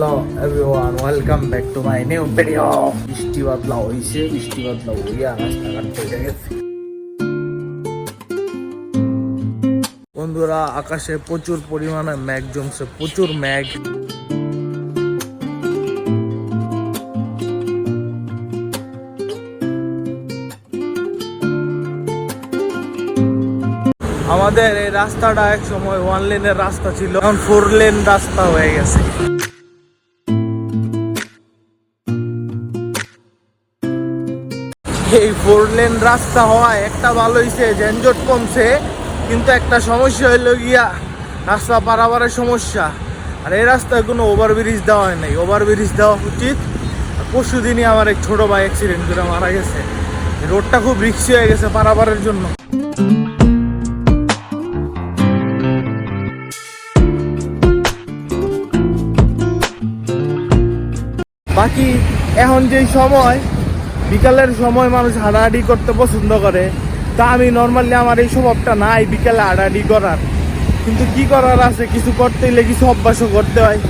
Hello everyone welcome back to my new video বৃষ্টি বাদলা হইছে বৃষ্টি বাদলা হইয়া রাস্তাঘাট থেকে গেছে বন্ধুরা আকাশে প্রচুর পরিমাণে মেঘ জমছে প্রচুর মেঘ আমাদের এই রাস্তাটা এক সময় ওয়ান লেনের রাস্তা ছিল। এখন ফোর লেন রাস্তা হয়ে গেছে। এই ফোর লেন রাস্তা হওয়ায় একটা ভালো হয়েছে যানজট কমছে, কিন্তু একটা সমস্যা হইল গিয়া রাস্তা পারাবারের সমস্যা। আর এই রাস্তায় কোনো ওভারব্রিজ দেওয়া হয় নাই। ওভারব্রিজ দেওয়া উচিত। পরশু দিনই আমার এক ছোট ভাই অ্যাক্সিডেন্ট করে মারা গেছে। রোডটা খুব রিক্সি হয়ে গেছে পারাবারের জন্য। বাকি এখন যেই সময় বিকালের সময় মানুষ হাঁটাহাঁটি করতে পছন্দ করে, তা আমি নর্মালি আমার এই স্বভাবটা নাই বিকালে হাঁটাহাঁটি করার। কিন্তু কি করার আছে? কিছু করতে গেলে কিছু অভ্যাসও করতে হয়।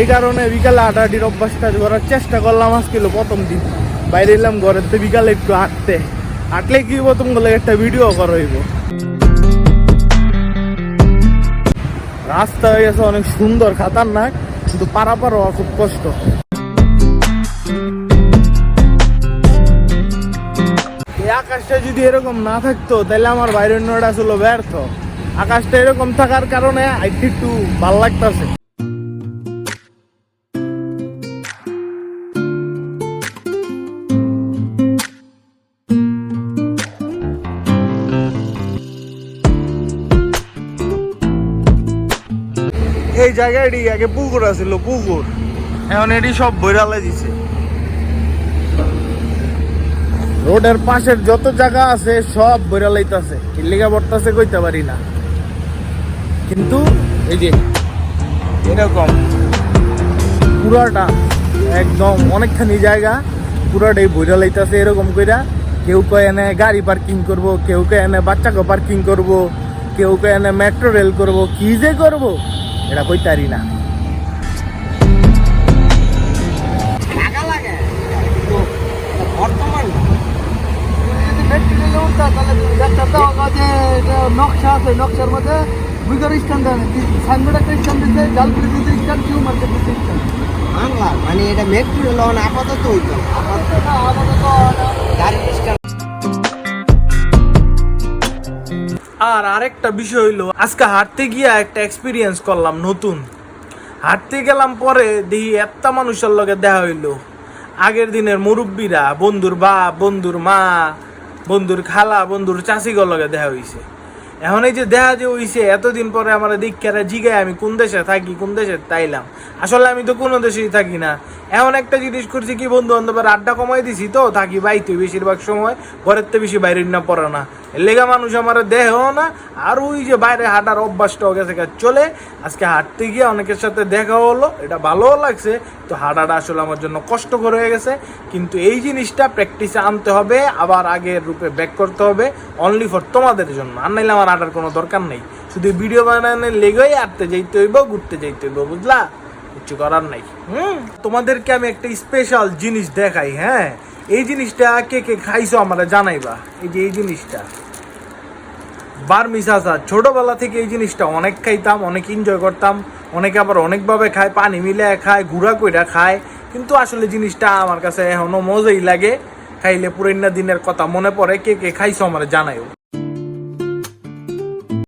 এই কারণে বিকালে হাঁটাহাঁটির অভ্যাসটা করার চেষ্টা করলাম আজকে প্রথম দিন। বাইরে এলাম ঘরের তো বিকালে একটু হাঁটতে। হাঁটলে কি প্রথম গেলে একটা ভিডিও করা হইব। রাস্তা হয়ে গেছে অনেক সুন্দর খাতার খাতারনাক, কিন্তু পারাপার হওয়া খুব কষ্ট। আকাশটা যদি এরকম না থাকতো, তাহলে আমার বাইরের নোটা ছিল ব্যর্থ। আকাশটা এরকম থাকার কারণে আইটি একটু ভালো লাগতেছে। এই জায়গাটি আগে পুকুর আছিল, পুকুর। এখন এটি সব বৈরালে দিছে। রোডের পাশের যত জায়গা আছে, সব বইরা লাইতাছে। কিল্লিগা পড়তাছে কইতে পারি না। কিন্তু এই যে, এরকম পুরাটা একদম অনেকখানি জায়গা, পুরাটাই বইরা লাইতাছে এরকম কইরা। কেউ কয় এনে গাড়ি পার্কিং করব, কেউ কয় এনে বাচ্চাকে পার্কিং করব, কেউ কয় এনে মেট্রো রেল করব, কি যে করব এটা কইতে পারি না। লাগে বর্তমান নকশা আছে নকশার মধ্যে বুঝার স্ট্যান্ড সাইনবোর্ড একটা স্ট্যান্ড দিচ্ছে জালপুরি দিতে স্ট্যান্ড কিউ মার্কেট দিতে স্ট্যান্ড। বাংলা মানে এটা মেঘপুর লোন আপাতত হইতো আপাতত গাড়ি স্ট্যান্ড। আর আরেকটা বিষয় হইল আজকে হাঁটতে গিয়া একটা এক্সপিরিয়েন্স করলাম নতুন। হাঁটতে গেলাম পরে দেখি একটা মানুষের লগে দেখা হইল। আগের দিনের মুরব্বীরা বন্ধুর বাপ বন্ধুর মা বন্ধুর খালা বন্ধুর চাষি লগে দেখা হইছে। এখন এই যে দেখা যে হইছে, এতদিন পরে আমার দীক্ষারা জিগায় আমি কোন দেশে থাকি, কোন দেশে তাইলাম। আসলে আমি তো কোনো দেশেই থাকি না। এমন একটা জিনিস করছি কি বন্ধু বান্ধবের আড্ডা কমাই দিছি তো, থাকি বাইতে বেশিরভাগ সময়, ঘরের তো বেশি বাইরে না, পড়ে না। লেগা মানুষ আমার দেহও না, আর ওই যে বাইরে হাঁটার অভ্যাসটাও গেছে চলে। আজকে হাঁটতে গিয়ে অনেকের সাথে দেখা হলো, এটা ভালোও লাগছে। তো হাঁটাটা আসলে আমার জন্য কষ্টকর হয়ে গেছে। কিন্তু এই জিনিসটা প্র্যাকটিসে আনতে হবে, আবার আগের রূপে ব্যাক করতে হবে অনলি ফর তোমাদের জন্য। আর নাইলে আমার হাঁটার কোনো দরকার নেই। শুধু ভিডিও বানানোর লেগেই হাঁটতে যাইতে হইব, ঘুরতে যাইতে হইব, বুঝলা? কিছু করার নাই। হুম? তোমাদেরকে আমি একটা স্পেশাল জিনিস দেখাই হ্যাঁ? এই জিনিসটা কে কে খাইছো আমরা জানাইবা। এই যে এই জিনিসটা। বার্মিস আচার ছোটবেলা থেকে এই জিনিসটা অনেক খাইতাম, অনেক এনজয় করতাম। অনেকে আবার অনেকভাবে খায়, পানি মিলে খায় গুঁড়া কইরা খায়। কিন্তু আসলে জিনিসটা আমার কাছে এখনও মজাই লাগে। খাইলে পুরাইনা দিনের কথা মনে পড়ে, কে কে খাইছো আমার জানাইও।